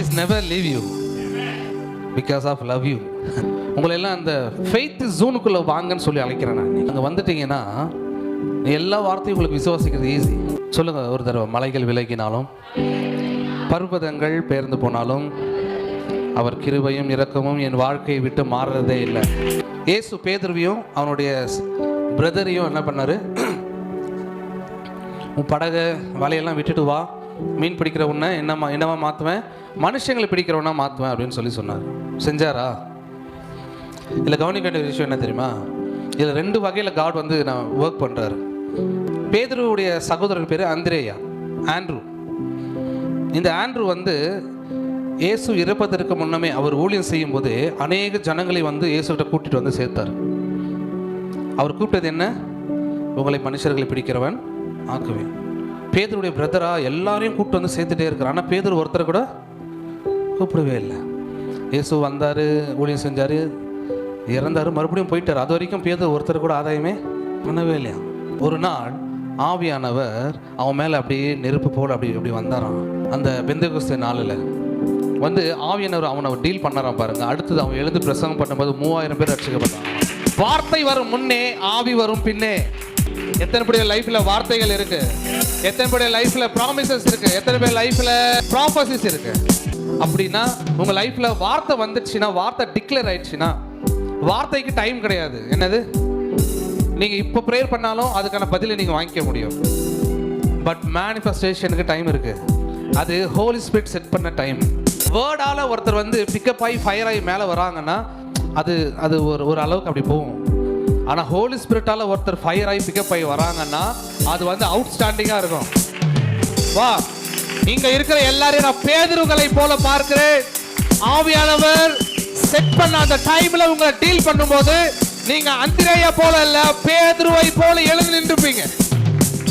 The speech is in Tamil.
Is never leave you because of love you உங்களை எல்லாம் அந்த ஃபெய்த் ஜோனுக்குள்ளே வாங்கன்னு சொல்லி அழைக்கிறேன் நான். அங்கே வந்துட்டீங்கன்னா எல்லா வார்த்தையும் உங்களுக்கு விசுவாசிக்கிறது ஈஸி சொல்லுங்க ஒரு தடவை. மலைகள் விலகினாலும் பர்வதங்கள் பெயர்ந்து போனாலும் அவர் கிருபையும் இரக்கமும் என் வாழ்க்கையை விட்டு மாறுறதே இல்லை. ஏசு பேதர்வியும் அவனுடைய பிரதரையும் என்ன பண்ணாரு? உன் படகை வலையெல்லாம் விட்டுட்டு வா. மீன் பிடிக்கிற உன்னை என்னமா என்னவா மாற்றுவேன் மனுஷங்களை பிடிக்கிறவனா மாற்றுவேன் அப்படின்னு சொல்லி சொன்னார். செஞ்சாரா? இதில் கவனிக்க வேண்டிய ஒரு விஷயம் என்ன தெரியுமா? இதில் ரெண்டு வகையில் காட் வந்து நான் ஒர்க் பண்ணுறாரு பேதருவுடைய சகோதரர் பேர் அந்திரேயா. ஆண்ட்ரூ. இந்த ஆண்ட்ரூ வந்து இயேசு இறப்பதற்கு முன்னமே அவர் ஊழியம் செய்யும்போது அநேக ஜனங்களை வந்து இயேசுகிட்ட கூட்டிகிட்டு வந்து சேர்த்தார். அவர் கூப்பிட்டது என்ன? உங்களை மனுஷர்களை பிடிக்கிறவன் ஆக்குவேன். பேதருடைய பிரதரா எல்லாரையும் கூப்பிட்டு வந்து சேர்த்துட்டே இருக்கிறார். ஆனால் பேதர் ஒருத்தர் கூட கூப்பிடவே இல்லை. இயேசு வந்தார் ஊழியம் செஞ்சார் இறந்தார் மறுபடியும் போயிட்டார். அது வரைக்கும் பேதர் ஒருத்தர் கூட ஆதாயமே பண்ணவே இல்லையா? ஒரு நாள் ஆவியானவர் அவன் மேலே அப்படியே நெருப்பு போல் அப்படி அப்படி வந்தாராம். அந்த பெந்தகுஸ்த நாளில் வந்து ஆவியானவர் அவனை டீல் பண்ணாரான் பாருங்க. அடுத்தது அவன் எழுந்து பிரசங்கம் பண்ணும்போது மூவாயிரம் பேர் ரட்சிக்கப்பட்டான் வார்த்தை வரும் முன்னே ஆவி வரும் பின்னே. எத்தனை பேர் லைஃப்ல வார்த்தைகள் இருக்கு? எத்தனை பேர் லைஃப்ல ப்ராமிசஸ் இருக்கு? எத்தனை பேர் லைஃப்ல ப்ராஃபசிஸ் இருக்கு? அப்படின்னா உங்க லைஃப்ல வார்த்தை வந்துடுச்சுன்னா வார்த்தை டிக்ளேர் ஆயிடுச்சுன்னா வார்த்தைக்கு டைம் கிடையாது. என்னது? நீங்க இப்போ ப்ரேயர் பண்ணாலும் அதுக்கான பதிலை நீங்க வாங்கிக்க முடியும். பட் மேனிஃபெஸ்டேஷனுக்கு டைம் இருக்கு. அது ஹோலி ஸ்பிரிட் செட் பண்ண டைம் வேர்டால ஒருத்தர் வந்து பிக்கப் ஆகி ஃபயர் ஆகி மேலே வராங்கன்னா அது அது ஒரு ஒரு அளவுக்கு அப்படி போகும். ஆனால் ஹோலி ஸ்பிரிட்டால் ஒருத்தர் ஃபயர் ஆகி பிக்கப் ஆகி வராங்கன்னா அது வந்து அவுட் ஸ்டாண்டிங்காக இருக்கும். வா இங்க இருக்கிற எல்லாரையும் நான் பேதர்களை போல பார்க்கிறேன். ஆவியானவர் செட் பண்ண அந்த டைம்ல உங்களை டீல் பண்ணும்போது நீங்க அந்திரேயா போல இல்ல பேதுருவை போல எழுந்து நின்றுப்பீங்க.